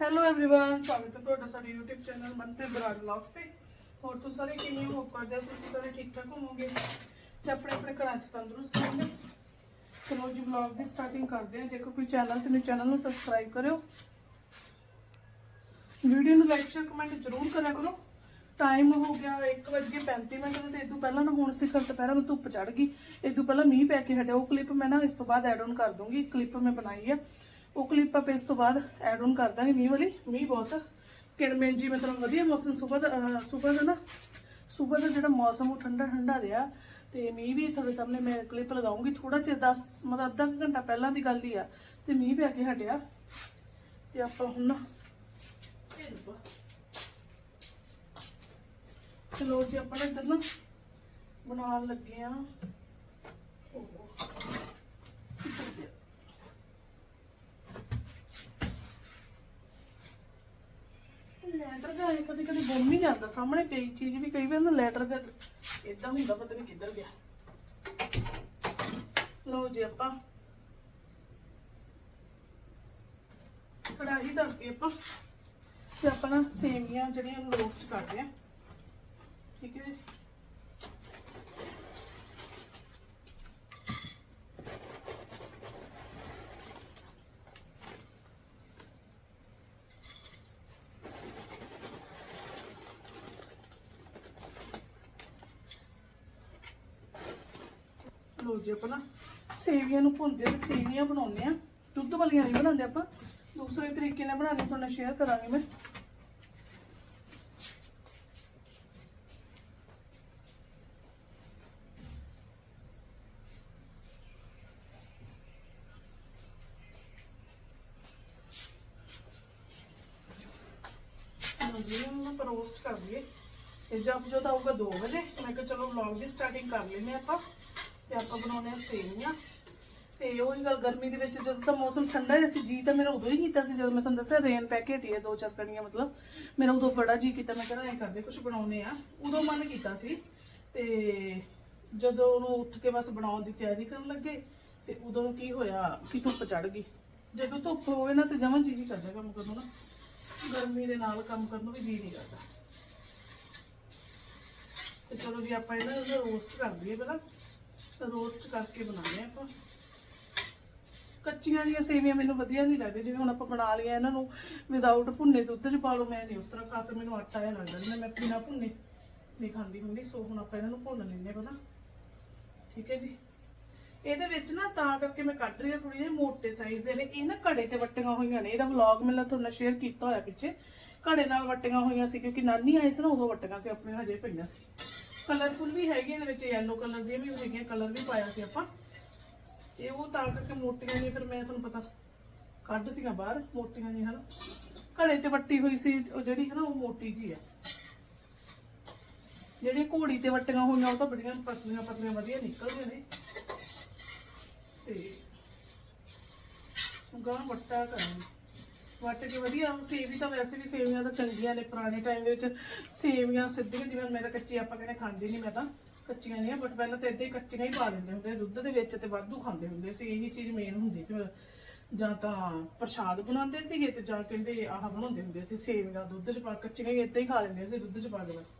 Hello everyone ਸਵਾਗਤ ਹੈ ਤੁਹਾਡਾ ਸਾਡੇ YouTube channel Manpreet Brar vlogs ਤੇ ਹੋਰ ਤੁਸੀਂ ਸਾਰੇ ਕਿਵੇਂ ਹੋ ਕਰਦੇ ਹੋ ਤੁਸੀਂ ਸਾਰੇ ਠੀਕ ਠਾਕ ਹੋਵੋਗੇ ਤੇ ਆਪਣੇ ਆਪਣੇ ਘਰਾਂ 'ਚ ਤੰਦਰੁਸਤ ਹੋਵੋਗੇ ਚਲੋ ਜੀ ਵਲੌਗ ਦੀ ਸਟਾਰਟਿੰਗ ਕਰਦੇ ਹਾਂ ਜੇਕਰ ਕੋਈ ਚੈਨਲ ਤੇ ਮੇਰੇ ਚੈਨਲ ਨੂੰ ਸਬਸਕ੍ਰਾਈਬ ਕਰਿਓ ਵੀਡੀਓ ਨੂੰ ਲਾਈਕ ਸ਼ੇਅਰ ਕਮੈਂਟ ਜ਼ਰੂਰ ਕਰਿਆ ਕਰੋ ਟਾਈਮ ਹੋ ਗਿਆ 1:35 ਮਿੰਟ ਤੇ ਇਦੋਂ ਪਹਿਲਾਂ ਨਾ ਹੁਣ ਸਿਖਰ ਦੁਪਹਿਰਾਂ ਨੂੰ ਧੁੱਪ ਚੜ ਗਈ ਇਦੋਂ ਪਹਿਲਾਂ ਮੀਂਹ ਪੈ ਕੇ ਹਟਿਆ ਉਹ ਕਲਿੱਪ ਮੈਂ ਨਾ ਇਸ ਤੋਂ ਬਾਅਦ ਐਡ ਆਨ ਕਰ ਦੂੰਗੀ ਕਲਿੱਪ ਮੈਂ ਬਣਾਈ ਆ ਉਹ ਕਲਿੱਪ ਆਪਾਂ ਇਸ ਤੋਂ ਬਾਅਦ ਐਡ ਆਨ ਕਰ ਦਾਂਗੇ ਮੀਂਹ ਵਾਲੀ। ਮੀਂਹ ਬਹੁਤ ਕਿਣਮੇਂ ਜੀ ਮਤਲਬ ਵਧੀਆ ਮੌਸਮ ਸਵੇਰ ਦਾ ਸਵੇਰ ਦਾ ਨਾ ਸਵੇਰ ਦਾ ਜਿਹੜਾ ਮੌਸਮ ਉਹ ਠੰਡਾ ਠੰਡਾ ਰਿਹਾ। ਤੇ ਮੀਂਹ ਵੀ ਤੁਹਾਡੇ ਸਾਹਮਣੇ ਮੈਂ ਕਲਿੱਪ ਲਗਾਉਂਗੀ। ਥੋੜਾ ਚਿਰ 10 ਮਤਲਬ ਅੱਧਾ ਕੁ ਘੰਟਾ ਪਹਿਲਾਂ ਦੀ ਗੱਲ ਹੀ ਆ। ਤੇ ਮੀਂਹ ਪੈ ਕੇ ਹਟਿਆ। ਤੇ ਆਪਾਂ ਹੁਣ ਨਾ ਇਹ ਦੇਖੋ। ਚਲੋ ਜੀ, ਆਪਾਂ ਨਾ ਇੱਧਰ ਨਾ ਬਣਾਉਣ ਲੱਗੇ ਆ ਲੈਟਰ ਦਾ ਕਦੇ ਕਦੇ ਜਾਂਦਾ, ਸਾਹਮਣੇ ਕਈ ਚੀਜ਼ ਵੀ, ਕਈ ਵਾਰ ਨਾ ਲੈਟਰ ਦਾ ਇਦਾਂ ਹੁੰਦਾ, ਪਤਾ ਨਹੀਂ ਕਿੱਧਰ ਗਿਆ। ਲਓ ਜੀ ਆਪਾਂ। ਕੜਾਹੀ ਧਰਤੀ ਆਪਾਂ, ਤੇ ਆਪਾਂ ਨਾ ਸੇਮੀਆਂ ਜਿਹੜੀਆਂ ਰੋਸਟ ਕਰਦੇ ਆ ਠੀਕ ਹੈ ਲੋ ਜੀ ਆਪਾਂ ਨਾ ਸੇਵੀਆਂ ਨੂੰ ਭੁੰਨਦੇ ਤੇ ਸੇਵੀਆਂ ਬਣਾਉਂਦੇ ਆ। ਦੁੱਧ ਵਾਲੀਆਂ ਨਹੀਂ ਬਣਾਉਂਦੇ ਆਪਾਂ। ਦੂਸਰੇ ਤਰੀਕੇ ਨਾਲ ਬਣਾਉਣੀ ਤੁਹਾਨੂੰ ਨਾਲ ਸ਼ੇਅਰ ਕਰਾਂਗੀ ਮੈਂ। ਰੋਸਟ ਕਰ ਲਈਏ। ਤੇ ਜਦ ਜਦ ਆਊਗਾ 2 ਵਜੇ। ਮੈਂ ਕਿਹਾ ਚਲੋ ਵਲੌਗ ਦੀ ਸਟਾਰਟਿੰਗ ਕਰ ਲੈਨੇ ਆਪਾਂ। ਤੇ ਆਪਾਂ ਬਣਾਉਣੇ ਆ ਸੇਵੀਆਂ। ਤੇ ਉਹੀ ਗੱਲ ਗਰਮੀ ਦੇ ਵਿੱਚ ਜਦੋਂ ਤਾਂ ਮੌਸਮ ਠੰਡਾ ਹੈ ਸੀ, ਜੀ ਤਾਂ ਮੇਰਾ ਉਦੋਂ ਹੀ ਕੀਤਾ ਸੀ, ਜਦੋਂ ਮੈਂ ਤੁਹਾਨੂੰ ਦੱਸਿਆ ਰੇਨ ਪੈ ਕੇ ਹੈ ਦੋ ਚਾਰ ਕਣੀਆਂ ਮਤਲਬ। ਮੇਰਾ ਉਦੋਂ ਬੜਾ ਜੀ ਕੀਤਾ, ਮੈਂ ਕਿਹਾ ਐ ਕਰਦੇ ਕੁਝ ਬਣਾਉਣੇ ਆ ਉਦੋਂ ਮਨ ਕੀਤਾ ਸੀ, ਤੇ ਜਦੋਂ ਉਹਨੂੰ ਉੱਠ ਕੇ ਬਸ ਬਣਾਉਣ ਦੀ ਤਿਆਰੀ ਕਰਨ ਲੱਗੇ, ਤੇ ਉਦੋਂ ਕੀ ਹੋਇਆ ਕਿ ਧੁੱਪ ਚੜ ਗਈ। ਜਦੋਂ ਧੁੱਪ ਹੋਵੇ ਨਾ ਤੇ ਜਮਾਂ ਜੀ ਨਹੀਂ ਕਰਦਾ ਕੰਮ ਕਰਨ ਨੂੰ ਨਾ। ਗਰਮੀ ਦੇ ਨਾਲ ਕੰਮ ਕਰਨ ਨੂੰ ਵੀ ਜੀ ਨਹੀਂ ਕਰਦਾ। ਤੇ ਚਲੋ ਜੀ, ਆਪਾਂ ਇਹਨਾਂ ਨੂੰ ਰੋਸਟ ਕਰ ਦਈਏ ਪਹਿਲਾਂ। ਰੋਸਟ ਕਰਕੇ ਬਣਾਉਂਦੇ ਆਪਾਂ। ਕੱਚੀਆਂ ਜੀਆਂ ਸੇਵੀਆਂ ਮੈਨੂੰ ਵਧੀਆ ਨਹੀਂ ਲੱਗਦੀਆਂ ਜਿਵੇਂ ਹੁਣ ਆਪਾਂ ਬਣਾ ਲਈਆਂ ਇਹਨਾਂ ਨੂੰ ਵਿਦਆਊਟ ਭੁੰਨੇ ਦੁੱਧ 'ਚ ਪਾ ਲਓ, ਮੈਂ ਨਹੀਂ ਉਸ ਤਰ੍ਹਾਂ ਖਾਸ ਮੈਨੂੰ ਆਟਾ ਜਿਹਾ ਲੱਗਦਾ ਜਿਵੇਂ ਮੈਂ ਬਿਨਾਂ ਭੁੰਨੇ ਨਹੀਂ ਖਾਂਦੀ ਹੁੰਦੀ, ਸੋ ਹੁਣ ਆਪਾਂ ਇਹਨਾਂ ਨੂੰ ਭੁੰਨ ਲੈਂਦੇ ਪਹਿਲਾਂ। ਠੀਕ ਹੈ ਜੀ। ਇਹਦੇ ਵਿੱਚ ਨਾ ਤਾਂ ਕਰਕੇ ਮੈਂ ਕੱਢ ਰਹੀ ਹਾਂ ਥੋੜੀ ਜਿਹੀ ਮੋਟੇ ਸਾਈਜ਼ ਦੇ ਨੇ। ਇਹ ਨਾ ਘੜੇ ਤੇ ਵੱਟੀਆਂ ਹੋਈਆਂ ਨੇ। ਇਹਦਾ ਵਲੌਗ ਮੈਂ ਤੁਹਾਨੂੰ ਨਾਲ ਸ਼ੇਅਰ ਕੀਤਾ ਹੋਇਆ ਪਿੱਛੇ। ਘੜੇ ਨਾਲ ਵੱਟੀਆਂ ਹੋਈਆਂ ਸੀ, ਕਿਉਂਕਿ ਨਾਨੀ ਆਏ ਸੀ ਨਾ, ਉਦੋਂ ਵੱਟੀਆਂ ਸੀ, ਆਪਣੇ ਹਜੇ ਪਈਆਂ ਸੀ। ਕਲਰਫੁਲ ਵੀ ਹੈਗੇ ਇਹਦੇ ਵਿੱਚ ਯੈਲੋ ਕਲਰ ਦੀਆਂ ਵੀ ਹੈਗੀਆਂ ਕਲਰ ਵੀ ਪਾਇਆ ਸੀ ਆਪਾਂ। ਇਹ ਉਹ ਤਾਂ ਕਰਕੇ ਮੋਟੀਆਂ ਨਹੀਂ ਫਿਰ ਮੈਂ ਤੁਹਾਨੂੰ ਪਤਾ ਕੱਢ ਕੱਢਤੀਆਂ ਬਾਹਰ ਮੋਟੀਆਂ ਨਹੀਂ ਹਨ। ਘੜੇ ਤੇ ਵੱਟੀ ਹੋਈ ਸੀ, ਉਹ ਜਿਹੜੀ ਹੈ ਨਾ ਉਹ ਮੋਟੀ ਜੀ ਆ। ਜਿਹੜੀ ਘੋੜੀ ਤੇ ਵੱਟੀਆਂ ਹੋਈਆਂ, ਉਹ ਤਾਂ ਬੜੀਆਂ ਪਤਲੀਆਂ ਪਤਲੀਆਂ ਵਧੀਆ ਨਿਕਲਦੀਆਂ ਨੇ। ਤੇ ਗਾਂ ਵੱਟਾ ਕਰਾਂਗੇ। ਵੱਟ ਕੇ ਵਧੀਆ ਸੇਵੀ ਤਾਂ ਵੈਸੇ ਵੀ ਸੇਵੀਆਂ ਤਾਂ ਚੰਗੀਆਂ ਨੇ ਪੁਰਾਣੇ ਟਾਈਮ ਦੇ ਵਿੱਚ। ਸੇਵੀਆਂ ਸਿੱਧੀਆਂ ਜਿਵੇਂ ਮੈਂ ਤਾਂ ਕੱਚੀ ਆਪਾਂ ਕਹਿੰਦੇ ਖਾਂਦੇ ਨਹੀਂ ਮੈਂ ਤਾਂ, ਕੱਚੀਆਂ ਨਹੀਂ ਬਟ ਪਹਿਲਾਂ ਤਾਂ ਇਦਾਂ ਹੀ ਕੱਚੀਆਂ ਹੀ ਪਾ ਦਿੰਦੇ ਹੁੰਦੇ ਦੁੱਧ ਦੇ ਵਿੱਚ ਤੇ ਵਾਧੂ ਖਾਂਦੇ ਹੁੰਦੇ ਸੀ, ਇਹੀ ਚੀਜ਼ ਮੇਨ ਹੁੰਦੀ ਸੀ। ਜਾਂ ਤਾਂ ਪ੍ਰਸ਼ਾਦ ਬਣਾਉਂਦੇ ਸੀਗੇ ਤੇ ਜਾਂ ਕਹਿੰਦੇ ਆਹ ਬਣਾਉਂਦੇ ਹੁੰਦੇ ਸੀ ਸੇਵੀਆਂ, ਦੁੱਧ 'ਚ ਪਾ, ਕੱਚੀਆਂ ਹੀ ਇਦਾਂ ਹੀ ਖਾ ਲੈਂਦੇ ਸੀ ਦੁੱਧ 'ਚ ਪਾ ਕੇ ਬਸ।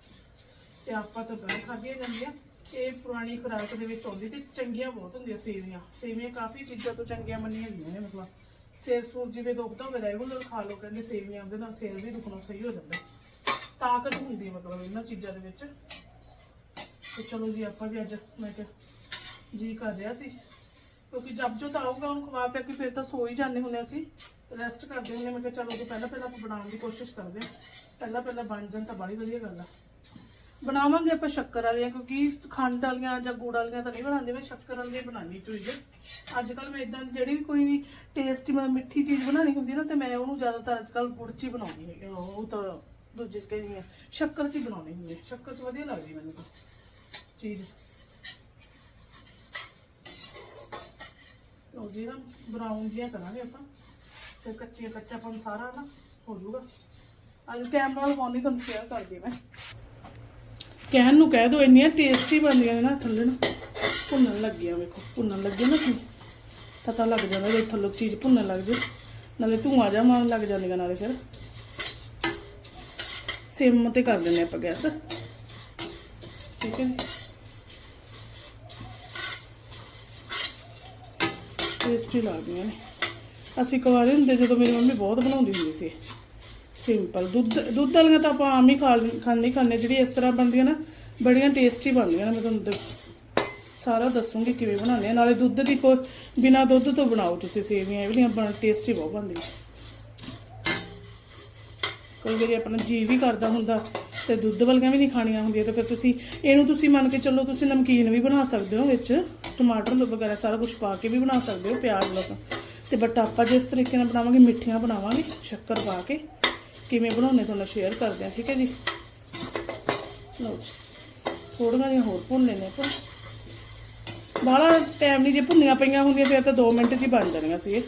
ਤੇ ਆਪਾਂ ਤਾਂ ਬੜਾ ਖਾਧੀਆਂ ਜਾਂਦੀਆਂ। ਇਹ ਪੁਰਾਣੀ ਖੁਰਾਕ ਦੇ ਵਿੱਚ ਆਉਂਦੀ ਤੇ ਚੰਗੀਆਂ ਬਹੁਤ ਹੁੰਦੀਆਂ ਸੇਵੀਆਂ। ਸੇਵੀਆਂ ਕਾਫੀ ਚੀਜ਼ਾਂ ਤੋਂ ਚੰਗੀਆਂ ਮੰਨੀਆਂ ਜਾਂਦੀਆਂ ਨੇ, ਮਤਲਬ ਸਿਰ ਸੂਰ ਜਿਵੇਂ ਦੁਖਦਾ ਹੋਵੇ ਰੈਗੂਲਰ ਖਾ ਲਓ, ਕਹਿੰਦੇ ਸੇਵੀਆਂ ਉਹਦੇ ਨਾਲ ਸਿਰ ਵੀ ਦੁਖਣਾ ਸਹੀ ਹੋ ਜਾਂਦਾ। ਤਾਕਤ ਹੁੰਦੀ ਮਤਲਬ ਇਹਨਾਂ ਚੀਜ਼ਾਂ ਦੇ ਵਿੱਚ। ਤੇ ਚਲੋ ਜੀ, ਆਪਾਂ ਵੀ ਅੱਜ ਮੈਂ ਕਿਹਾ ਜੀ ਕਰ ਰਿਹਾ ਸੀ। ਕਿਉਂਕਿ ਜਦ ਜੋ ਤਾਂ ਆਊਗਾ, ਉਹਨੂੰ ਖਵਾ ਪਿਆ ਕਿ ਫਿਰ ਤਾਂ ਸੋ ਹੀ ਜਾਂਦੇ ਹੁੰਦੇ ਅਸੀਂ। ਰੈਸਟ ਕਰਦੇ ਹੁੰਦੇ, ਮੈਂ ਕਿਹਾ ਚਲੋ ਉਹ ਪਹਿਲਾਂ ਪਹਿਲਾਂ ਆਪਾਂ ਬਣਾਉਣ ਦੀ ਕੋਸ਼ਿਸ਼ ਕਰਦੇ ਹਾਂ। ਪਹਿਲਾਂ ਪਹਿਲਾਂ ਬਣ ਜਾਣ ਤਾਂ ਬੜੀ ਵਧੀਆ ਗੱਲ ਆ। ਬਣਾਵਾਂਗੇ ਆਪਾਂ ਸ਼ੱਕਰ ਵਾਲੀਆਂ, ਕਿਉਂਕਿ ਖੰਡ ਵਾਲੀਆਂ ਜਾਂ ਗੁੜ ਵਾਲੀਆਂ ਤਾਂ ਨਹੀਂ ਬਣਾਉਂਦੇ, ਮੈਂ ਸ਼ੱਕਰ ਵਾਲੀਆਂ ਬਣਾਉਣੀ ਚੋਈਏ ਅੱਜ ਕੱਲ ਮੈਂ ਇਦਾਂ ਜਿਹੜੀ ਵੀ ਕੋਈ ਟੇਸਟੀ ਮਤਲਬ ਮਿੱਠੀ ਚੀਜ਼ ਬਣਾਉਣੀ ਹੁੰਦੀ ਨਾ, ਤੇ ਮੈਂ ਉਹਨੂੰ ਜ਼ਿਆਦਾਤਰ ਅੱਜ ਕੱਲ ਗੁੜ ਚ ਹੀ ਬਣਾਉਂਦੀ ਹੈ ਉਹ ਤਾਂ ਦੂਜੇ ਚ ਕਹਿੰਦੀ ਆ, ਸ਼ੱਕਰ ਚ ਹੀ ਬਣਾਉਣੀ ਹੁੰਦੀ ਹੈ ਸ਼ੱਕਰ ਚ ਵਧੀਆ ਲੱਗਦੀ ਮੈਨੂੰ ਤਾਂ ਚੀਜ਼। ਉਹ ਜੀ ਨਾ ਬਰਾਊਨ ਜਿਹਾ ਕਰਾਂਗੇ ਆਪਾਂ, ਤੇ ਕੱਚੀਆਂ ਕੱਚਾਪਨ ਸਾਰਾ ਨਾ ਹੋ ਜਾਊਗਾ। ਅੱਜ ਕੈਮਰਾ ਲਵਾਉਣੀ ਤੁਹਾਨੂੰ ਸ਼ੇਅਰ ਕਰਦੀ ਮੈਂ। ਕਹਿਣ ਨੂੰ ਕਹਿ ਦੋ, ਇੰਨੀਆਂ ਟੇਸਟੀ ਬਣਦੀਆਂ ਨੇ ਨਾ ਥੱਲੇ ਨੂੰ, ਭੁੰਨਣ ਲੱਗੀਆਂ ਵੇਖੋ, ਭੁੰਨਣ ਲੱਗੇ ਨਾ ਪਤਾ ਲੱਗ ਜਾਂਦਾ ਜੇ ਥੱਲੋਂ ਚੀਜ਼ ਭੁੰਨਣ ਲੱਗ ਜੇ। ਨਾਲੇ ਧੂਆਂ ਜਾ ਮਾਰਨ ਲੱਗ ਜਾਂਦੀਆਂ ਨਾਲੇ ਫਿਰ। ਸਿਮ ਤੇ ਕਰ ਦਿੰਦੇ ਆਪਾਂ ਗੈਸ। ਠੀਕ ਹੈ ਜੀ। ਟੇਸਟੀ ਲੱਗਦੀਆਂ ਨੇ। ਅਸੀਂ ਕੁਆਰੇ ਹੁੰਦੇ ਜਦੋਂ ਮੇਰੀ ਮੰਮੀ ਬਹੁਤ ਬਣਾਉਂਦੀ ਹੁੰਦੀ ਸੀ। ਸਿੰਪਲ ਦੁੱਧ ਦੁੱਧ ਵਾਲੀਆਂ ਤਾਂ ਆਪਾਂ ਆਮ ਹੀ ਖਾ, ਖਾਂਦੇ ਖਾਂਦੇ ਜਿਹੜੀ ਇਸ ਤਰ੍ਹਾਂ ਬਣਦੀਆਂ ਨਾ, ਬੜੀਆਂ ਟੇਸਟੀ ਬਣਦੀਆਂ ਨੇ ਮੈਂ ਤੁਹਾਨੂੰ ਦ- ਸਾਰਾ ਦੱਸੂਗੀ ਕਿਵੇਂ ਬਣਾਉਂਦੇ ਆ। ਨਾਲੇ ਦੁੱਧ ਦੀ ਕੋਈ ਬਿਨਾ ਦੁੱਧ ਤੋਂ ਬਣਾਓ ਤੁਸੀਂ ਸੇਵੀਆਂ, ਇਹ ਵਾਲੀਆਂ ਬਣ ਟੇਸਟੀ ਬਹੁਤ ਬਣਦੀਆਂ। ਕਈ ਵਾਰੀ ਆਪਣਾ ਜੀ ਵੀ ਕਰਦਾ ਹੁੰਦਾ ਤੇ ਦੁੱਧ ਵਾਲੀਆਂ ਵੀ ਨਹੀਂ ਖਾਣੀਆਂ ਹੁੰਦੀਆਂ, ਤੇ ਫਿਰ ਤੁਸੀਂ ਇਹਨੂੰ ਤੁਸੀਂ ਮੰਨ ਕੇ ਚੱਲੋ, ਤੁਸੀਂ ਨਮਕੀਨ ਵੀ ਬਣਾ ਸਕਦੇ ਹੋ ਵਿੱਚ, ਟਮਾਟਰ ਵਗੈਰਾ ਸਾਰਾ ਕੁਝ ਪਾ ਕੇ ਵੀ ਬਣਾ ਸਕਦੇ ਹੋ, ਪਿਆਜ਼ ਲਸਣ। ਤੇ ਬਟ ਆਪਾਂ ਜਿਸ ਤਰੀਕੇ ਨਾਲ ਬਣਾਵਾਂਗੇ, ਮਿੱਠੀਆਂ ਬਣਾਵਾਂਗੇ, ਸ਼ੱਕਰ ਪਾ ਕੇ। ਕਿਵੇਂ ਬਣਾਉਣੇ ਤੁਹਾਨੂੰ ਸ਼ੇਅਰ ਕਰਦੇ ਹਾਂ ਠੀਕ ਹੈ ਜੀ? ਲਓ ਜੀ। ਥੋੜੀਆਂ ਜਿਹੀਆਂ ਹੋਰ ਭੁੰਨ ਲੈਣੇ ਆਪਾਂ। ਬਾਹਲਾ ਟਾਈਮ ਨਹੀਂ ਜੇ ਭੁੰਨੀਆਂ ਪਈਆਂ ਹੁੰਦੀਆਂ, ਫਿਰ ਤਾਂ 2 ਮਿੰਟ 'ਚ ਹੀ ਬਣ ਜਾਣੀਆਂ ਸੀ ਇਹ।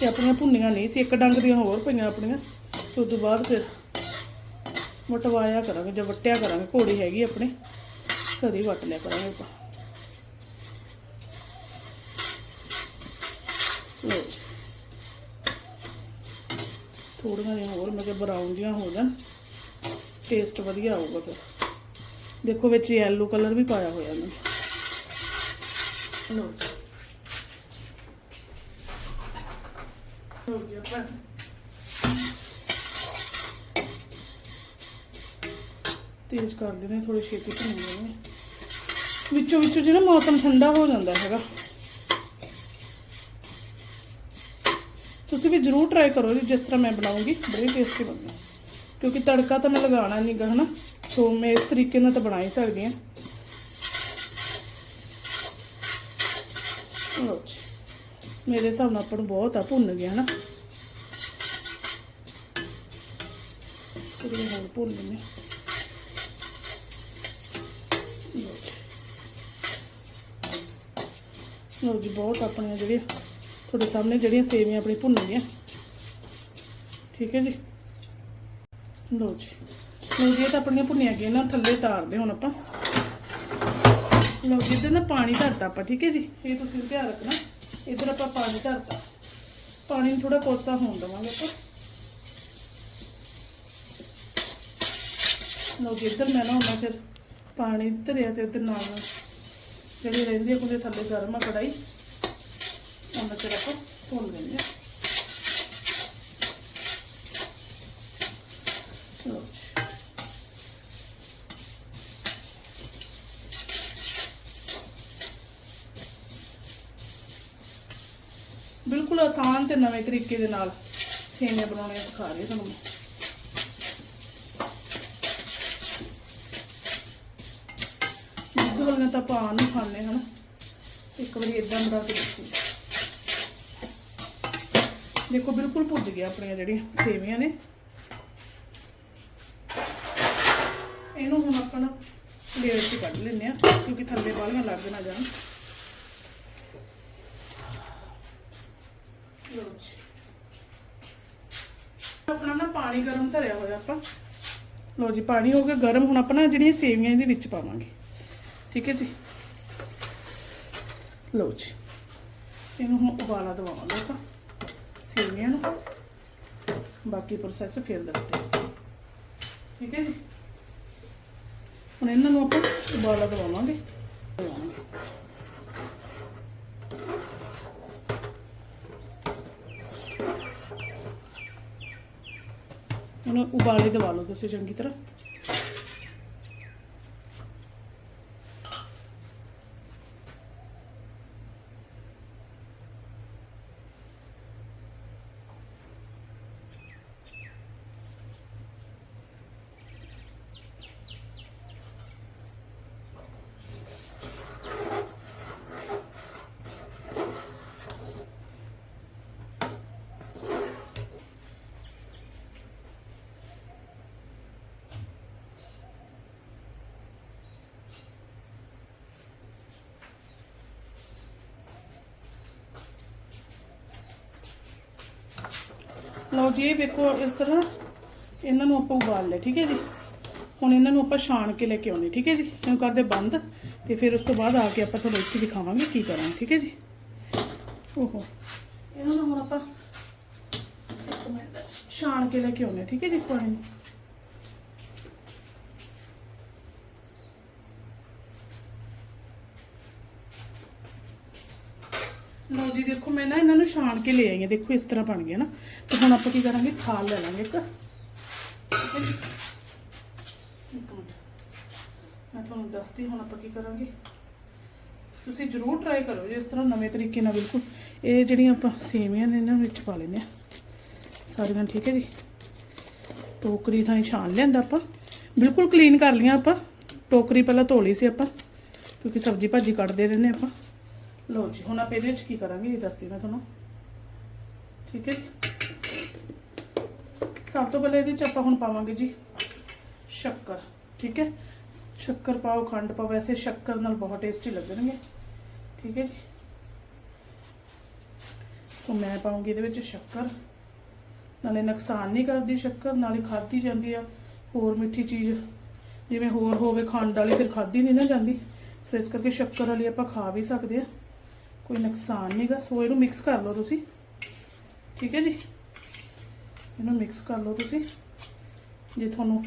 ਤੇ ਆਪਣੀਆਂ ਭੁੰਨੀਆਂ ਨਹੀਂ ਸੀ, ਇੱਕ ਡੰਗ ਦੀਆਂ ਹੋਰ ਪਈਆਂ ਆਪਣੀਆਂ। ਤੇ ਉਸ ਤੋਂ ਬਾਅਦ ਫਿਰ ਵਟਵਾਇਆ ਕਰਾਂਗੇ, ਜਾਂ ਵਟਿਆ ਕਰਾਂਗੇ, ਘੋੜੀ ਹੈਗੀ ਆਪਣੇ। ਘਰੇ ਹੀ ਵਟ ਲਿਆ ਕਰਾਂਗੇ ਆਪਾਂ। ਲਓ ਥੋੜੀਆਂ ਜਿਹੀਆਂ ਹੋਰ, ਮੈਂ ਕਿ ਬਰਾਊਨ ਜਿਹੀਆਂ ਹੋ ਜਾਣ। ਟੇਸਟ ਵਧੀਆ ਆਊਗਾ ਫਿਰ। ਦੇਖੋ ਵਿੱਚ ਯੈਲੋ ਕਲਰ ਵੀ ਪਾਇਆ ਹੋਇਆ ਮੈਂ ਹੋ ਗਿਆ ਤੇਜ਼ ਕਰ ਦੇਣੇ ਥੋੜੇ ਛੇਤੀ ਭੁੰਨਣੇ ਨੇ ਵਿੱਚੋਂ ਵਿੱਚੋਂ ਜਿਹੜਾ ਮੌਸਮ ਠੰਡਾ ਹੋ ਜਾਂਦਾ ਹੈਗਾ। ਤੁਸੀਂ ਵੀ ਜਰੂਰ ਟਰਾਈ ਕਰੋ ਜੀ ਜਿਸ ਤਰ੍ਹਾਂ ਮੈਂ ਬਣਾਉਂਗੀ ਬੜੀ ਟੇਸਟੀ ਬਣਦੀ ਕਿਉਂਕਿ ਤੜਕਾ ਤਾਂ ਮੈਂ ਲਗਾਉਣਾ ਨਹੀਂਗਾ ਹਨਾ? ਸੋ ਮੈਂ ਇਸ ਤਰੀਕੇ ਨਾਲ ਤਾਂ ਬਣਾ ਹੀ ਸਕਦੀ ਹਾਂ ਲਓ ਜੀ ਮੇਰੇ ਹਿਸਾਬ ਨਾਲ ਆਪਾਂ ਨੂੰ ਬਹੁਤ ਆ ਭੁੰਨ ਗਿਆ ਹਨਾ ਥੋੜੀ ਹੋਰ ਭੁੰਨ ਲੈਂਦੇ ਹਾਂ। ਲਓ ਜੀ। ਲਓ ਜੀ ਬਹੁਤ ਆਪਣੀਆਂ ਜਿਹੜੀਆਂ ਤੁਹਾਡੇ ਸਾਹਮਣੇ ਜਿਹੜੀਆਂ ਸੇਵੀਆਂ ਆਪਣੀ ਭੁੰਨ ਗਈਆਂ ਠੀਕ ਹੈ ਜੀ ਲਓ ਜੀ ਲਓ ਜੀ ਇਹ ਤਾਂ ਆਪਣੀਆਂ ਭੁੰਨੀਆਂ ਗਈਆਂ ਨਾ ਥੱਲੇ ਤਾਰਦੇ ਹੁਣ ਆਪਾਂ ਲਓ ਇੱਧਰ ਨਾ ਪਾਣੀ ਧਰਤਾ ਆਪਾਂ, ਠੀਕ ਹੈ ਜੀ? ਇਹ ਤੁਸੀਂ ਧਿਆਨ ਰੱਖਣਾ। ਇੱਧਰ ਆਪਾਂ ਪਾਣੀ ਧਰਤਾ। ਪਾਣੀ ਨੂੰ ਥੋੜਾ ਕੋਸਾ ਹੋਣ ਦੇਵਾਂਗੇ ਆਪਾਂ। ਲਓ ਜੀ, ਇੱਧਰ ਮੈਂ ਨਾ ਉਹਨਾਂ ਚਿਰ ਪਾਣੀ ਧਰਿਆ ਤੇ ਉੱਧਰ ਨਾਲ ਜਿਹੜੀ ਰਹਿੰਦੀ ਆ, ਉਹਦੇ ਥੱਲੇ ਗਰਮ ਆ ਕੜਾਈ ਉਹਨਾਂ ਚਿਰ ਆਪਾਂ ਭੁੰਨ ਲੈਂਦੇ ਹਾਂ ਲਓ ਜੀ ਬਿਲਕੁਲ ਤੇ ਨਵੇਂ ਤਰੀਕੇ ਦੇ ਨਾਲ ਸੇਮੀਆਂ ਬਣਾਉਣੀਆਂ ਸਿਖਾ ਰਹੀ ਤੁਹਾਨੂੰ ਦੁੱਧ ਵਾਲੀਆਂ ਤਾਂ ਆਪਾਂ ਆਮ ਹੀ ਹਨ। ਇੱਕ ਵਾਰੀ ਇਦਾਂ ਬਣਾ ਕੇ ਦੇਖੋ। ਦੇਖੋ, ਬਿਲਕੁਲ ਭੁੱਜ ਗਿਆ ਆਪਣੀਆਂ ਜਿਹੜੀਆਂ ਸੇਵੀਆਂ ਨੇ। ਇਹਨੂੰ ਹੁਣ ਆਪਾਂ ਨਾ ਪਲੇਟ 'ਚ ਕੱਢ ਲੈਂਦੇ ਆ ਕਿਉਂਕਿ ਥੱਲੇ ਵਾਲੀਆਂ ਲੱਗ ਨਾ ਜਾਣ। ਲਓ ਜੀ ਆਪਣਾ ਨਾ ਪਾਣੀ ਗਰਮ ਧਰਿਆ ਹੋਇਆ ਆਪਾਂ। ਲਓ ਜੀ, ਪਾਣੀ ਹੋ ਗਿਆ ਗਰਮ, ਹੁਣ ਆਪਾਂ ਨਾ ਜਿਹੜੀਆਂ ਸੇਵੀਆਂ ਇਹਦੇ ਵਿੱਚ ਪਾਵਾਂਗੇ। ਠੀਕ ਹੈ ਜੀ? ਲਓ ਜੀ, ਇਹਨੂੰ ਹੁਣ ਉਬਾਲਾ ਦਵਾਵਾਂਗੇ ਆਪਾਂ ਸੇਵੀਆਂ ਨੂੰ। ਬਾਕੀ ਪ੍ਰੋਸੈਸ ਫਿਰ ਦੱਸਦੇ ਹਾਂ। ਠੀਕ ਹੈ ਜੀ? ਹੁਣ ਇਹਨਾਂ ਨੂੰ ਆਪਾਂ ਉਬਾਲਾ ਦਵਾਵਾਂਗੇ। ਦਵਾਵਾਂਗੇ ਉਬਾਲੇ ਦਵਾ ਲਓ ਤੁਸੀਂ ਚੰਗੀ ਤਰ੍ਹਾਂ। ਲਓ ਜੀ, ਇਹ ਵੇਖੋ ਇਸ ਤਰ੍ਹਾਂ ਇਹਨਾਂ ਨੂੰ ਆਪਾਂ ਉਬਾਲ ਲਿਆ, ਠੀਕ ਹੈ ਜੀ? ਹੁਣ ਇਹਨਾਂ ਨੂੰ ਆਪਾਂ ਛਾਣ ਕੇ ਲੈ ਕੇ ਆਉਣੇ, ਠੀਕ ਹੈ ਜੀ? ਇਹਨੂੰ ਕਰਦੇ ਬੰਦ ਤੇ ਫਿਰ ਉਸ ਤੋਂ ਬਾਅਦ ਆ ਕੇ ਆਪਾਂ ਤੁਹਾਨੂੰ ਇੱਥੇ ਦਿਖਾਵਾਂਗੇ ਕੀ ਕਰਾਂਗੇ, ਠੀਕ ਹੈ ਜੀ? ਓਹੋ, ਇਹਨਾਂ ਨੂੰ ਹੁਣ ਆਪਾਂ ਛਾਣ ਕੇ ਲੈ ਕੇ ਆਉਣੇ, ਠੀਕ ਹੈ ਜੀ ਪਾਣੀ ਲਓ ਜੀ, ਦੇਖੋ ਮੈਂ ਨਾ ਇਹਨਾਂ ਨੂੰ ਛਾਣ ਕੇ ਲੈ ਆਈ ਹਾਂ। ਦੇਖੋ, ਇਸ ਤਰ੍ਹਾਂ ਬਣ ਗਿਆ ਨਾ। ਤੇ ਹੁਣ ਆਪਾਂ ਕੀ ਕਰਾਂਗੇ? ਥਾਲ ਲੈ ਲਾਂਗੇ ਇੱਕ। ਮੈਂ ਤੁਹਾਨੂੰ ਦੱਸਦੀ, ਹੁਣ ਆਪਾਂ ਕੀ ਕਰਾਂਗੇ? ਤੁਸੀਂ ਜਰੂਰ ਟਰਾਈ ਕਰੋ ਜੀ, ਇਸ ਤਰ੍ਹਾਂ ਨਵੇਂ ਤਰੀਕੇ ਨਾਲ, ਬਿਲਕੁਲ। ਇਹ ਜਿਹੜੀਆਂ ਆਪਾਂ ਸੇਵੀਆਂ ਨੇ, ਇਹਨਾਂ ਵਿੱਚ ਪਾ ਲੈਂਦੇ ਆ ਸਾਰੀਆਂ, ਠੀਕ ਹੈ ਜੀ? ਟੋਕਰੀ ਥਾਂ ਛਾਣ ਲਿਆਂਦਾ ਆਪਾਂ। ਬਿਲਕੁਲ ਕਲੀਨ ਕਰ ਲਿਆ ਆਪਾਂ। ਟੋਕਰੀ ਪਹਿਲਾਂ ਧੋ ਲਈ ਸੀ ਆਪਾਂ, ਕਿਉਂਕਿ ਸਬਜ਼ੀ ਭਾਜੀ ਕੱਢਦੇ ਰਹਿੰਦੇ ਆਪਾਂ। ਲਓ ਜੀ, ਹੁਣ ਆਪਾਂ ਇਹਦੇ ਵਿੱਚ ਕੀ ਕਰਾਂਗੇ, ਇਹ ਦੱਸਦੀ ਮੈਂ ਤੁਹਾਨੂੰ। ਠੀਕ ਹੈ ਜੀ? ਸਭ ਤੋਂ ਪਹਿਲਾਂ ਇਹਦੇ ਵਿੱਚ ਆਪਾਂ ਹੁਣ ਪਾਵਾਂਗੇ ਜੀ ਸ਼ੱਕਰ, ਠੀਕ ਹੈ? ਸ਼ੱਕਰ ਪਾਓ, ਖੰਡ ਪਾਓ, ਵੈਸੇ ਸ਼ੱਕਰ ਨਾਲ ਬਹੁਤ ਟੇਸਟੀ ਲੱਗਣਗੇ। ਠੀਕ ਹੈ ਜੀ? ਸੋ ਮੈਂ ਪਾਉਂਗੀ ਇਹਦੇ ਵਿੱਚ ਸ਼ੱਕਰ। ਨਾਲੇ ਨੁਕਸਾਨ ਨਹੀਂ ਕਰਦੀ ਸ਼ੱਕਰ, ਨਾਲੇ ਖਾਧੀ ਜਾਂਦੀ ਆ। ਹੋਰ ਮਿੱਠੀ ਚੀਜ਼, ਜਿਵੇਂ ਹੋਰ ਹੋਵੇ, ਖੰਡ ਵਾਲੀ ਫਿਰ ਖਾਧੀ ਨਹੀਂ ਨਾ ਜਾਂਦੀ। ਫਿਰ ਇਸ ਕਰਕੇ ਸ਼ੱਕਰ ਵਾਲੀ ਆਪਾਂ ਖਾ ਵੀ ਸਕਦੇ ਆ। ਕੋਈ ਨੁਕਸਾਨ ਨਹੀਂਗਾ ਸੋ ਇਹਨੂੰ ਮਿਕਸ ਕਰ ਲਓ ਤੁਸੀਂ। ਠੀਕ ਹੈ ਜੀ? ਇਹਨੂੰ ਮਿਕਸ ਕਰ ਲਓ ਤੁਸੀਂ। ਜੇ ਤੁਹਾਨੂੰ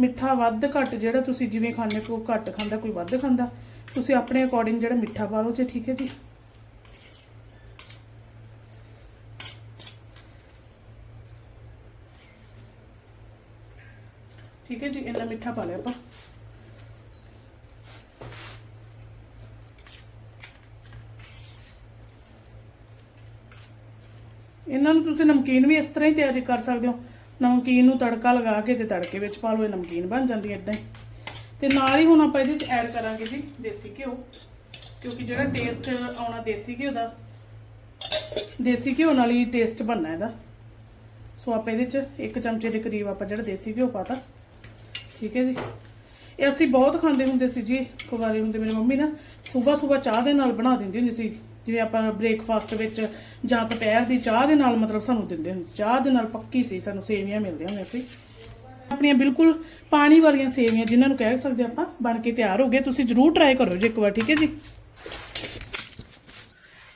ਮਿੱਠਾ ਵੱਧ ਘੱਟ ਜਿਹੜਾ ਤੁਸੀਂ ਜਿਵੇਂ ਖਾਣੇ ਕੋ ਘੱਟ ਖਾਂਦਾ, ਕੋਈ ਵੱਧ ਖਾਂਦਾ, ਤੁਸੀਂ ਆਪਣੇ ਅਕੋਰਡਿੰਗ ਜਿਹੜਾ ਮਿੱਠਾ ਪਾ ਲਓ ਜੇ, ਠੀਕ ਹੈ ਜੀ? ਠੀਕ ਹੈ ਜੀ? ਇੰਨਾ ਮਿੱਠਾ ਪਾ ਲਿਆ ਆਪਾਂ। ਇਹਨਾਂ ਨੂੰ ਤੁਸੀਂ ਨਮਕੀਨ ਵੀ ਇਸ ਤਰ੍ਹਾਂ ਹੀ ਤਿਆਰੀ ਕਰ ਸਕਦੇ ਹੋ। ਨਮਕੀਨ ਨੂੰ ਤੜਕਾ ਲਗਾ ਕੇ ਤੇ ਤੜਕੇ ਵਿੱਚ ਪਾ ਲਓ, ਇਹ ਨਮਕੀਨ ਬਣ ਜਾਂਦੀ ਹੈ ਇਦਾਂ ਹੀ। ਤੇ ਨਾਲ ਹੀ ਹੁਣ ਆਪਾਂ ਇਹਦੇ ਵਿੱਚ ਐਡ ਕਰਾਂਗੇ ਜੀ ਦੇਸੀ ਘਿਓ, ਕਿਉਂਕਿ ਜਿਹੜਾ ਟੇਸਟ ਆਉਣਾ ਦੇਸੀ ਘਿਓ ਦਾ, ਦੇਸੀ ਘਿਓ ਨਾਲ ਹੀ ਟੇਸਟ ਬਣਨਾ ਇਹਦਾ। ਸੋ ਆਪਾਂ ਇਹਦੇ ਚ ਇੱਕ ਚਮਚੇ ਦੇ ਕਰੀਬ ਆਪਾਂ ਜਿਹੜਾ ਦੇਸੀ ਘਿਓ ਪਾਤਾ, ਠੀਕ ਹੈ ਜੀ। ਇਹ ਅਸੀਂ ਬਹੁਤ ਖਾਂਦੇ ਹੁੰਦੇ ਸੀ ਜੀ ਕੁਵਾਰੇ ਹੁੰਦੇ ਮੇਰੀ ਮੰਮੀ ਨਾ ਸਵੇਰ ਸਵੇਰ ਚਾਹ ਦੇ ਨਾਲ ਬਣਾ ਦਿੰਦੀ ਹੁੰਦੀ ਸੀ। ਜਿਵੇਂ ਆਪਾਂ ਬ੍ਰੇਕਫਾਸਟ ਵਿੱਚ ਜਾਂ ਦੁਪਹਿਰ ਦੀ ਚਾਹ ਦੇ ਨਾਲ ਮਤਲਬ ਸਾਨੂੰ ਦਿੰਦੇ ਹੁੰਦੇ ਸੀ। ਚਾਹ ਦੇ ਨਾਲ ਪੱਕੀ ਸੀ, ਸਾਨੂੰ ਸੇਵੀਆਂ ਮਿਲਦੀਆਂ ਹੁੰਦੀਆਂ ਸੀ। ਆਪਣੀਆਂ ਬਿਲਕੁਲ ਪਾਣੀ ਵਾਲੀਆਂ ਸੇਵੀਆਂ ਜਿਨ੍ਹਾਂ ਨੂੰ ਕਹਿ ਸਕਦੇ ਆਪਾਂ, ਬਣ ਕੇ ਤਿਆਰ ਹੋ ਗਏ। ਤੁਸੀਂ ਜਰੂਰ ਟਰਾਈ ਕਰੋ ਜੀ ਇੱਕ ਵਾਰ, ਠੀਕ ਹੈ ਜੀ?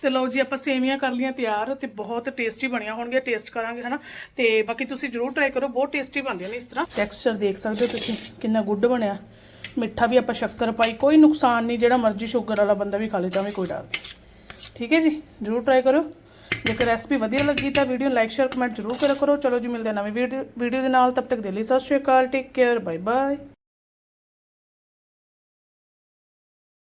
ਤੇ ਲਓ ਜੀ, ਆਪਾਂ ਸੇਵੀਆਂ ਕਰ ਲੀਆਂ ਤਿਆਰ ਤੇ ਬਹੁਤ ਟੇਸਟੀ ਬਣੀਆਂ ਹੋਣਗੀਆਂ। ਟੇਸਟ ਕਰਾਂਗੇ, ਹਨਾ? ਤੇ ਬਾਕੀ ਤੁਸੀਂ ਜਰੂਰ ਟਰਾਈ ਕਰੋ, ਬਹੁਤ ਟੇਸਟੀ ਬਣਦੀਆਂ ਨੇ ਇਸ ਤਰ੍ਹਾਂ। ਟੈਕਸਚਰ ਦੇਖ ਸਕਦੇ ਹੋ ਤੁਸੀਂ, ਕਿੰਨਾ ਗੁੱਡ ਬਣਿਆ। ਮਿੱਠਾ ਵੀ ਆਪਾਂ ਸ਼ੱਕਰ ਪਾਈ, ਕੋਈ ਨੁਕਸਾਨ ਨਹੀਂ, ਜਿਹੜਾ ਮਰਜ਼ੀ ਸ਼ੂਗਰ ਵਾਲਾ ਬੰਦਾ ਵੀ ਖਾ ਲੇ, ਤਾਂ ਵੀ ਕੋਈ ਡਰ ਨਹੀਂ। ਠੀਕ ਹੈ ਜੀ? ਜਰੂਰ ਟਰਾਈ ਕਰੋ ਜੇਕਰ ਰੈਸਪੀ ਵਧੀਆ ਲੱਗੀ ਤਾਂ ਵੀਡੀਓ ਨੂੰ ਲਾਈਕ ਸ਼ੇਅਰ ਕਮੈਂਟ ਜਰੂਰ ਕਰਿਆ ਕਰੋ। ਚਲੋ ਜੀ, ਮਿਲਦੇ ਹਾਂ ਨਵੀਂ ਵੀਡੀਓ ਵੀਡੀਓ ਦੇ ਨਾਲ। ਤਬ ਤੱਕ ਦੇ ਲਈ ਸਤਿ ਸ਼੍ਰੀ ਅਕਾਲ। Take care bye bye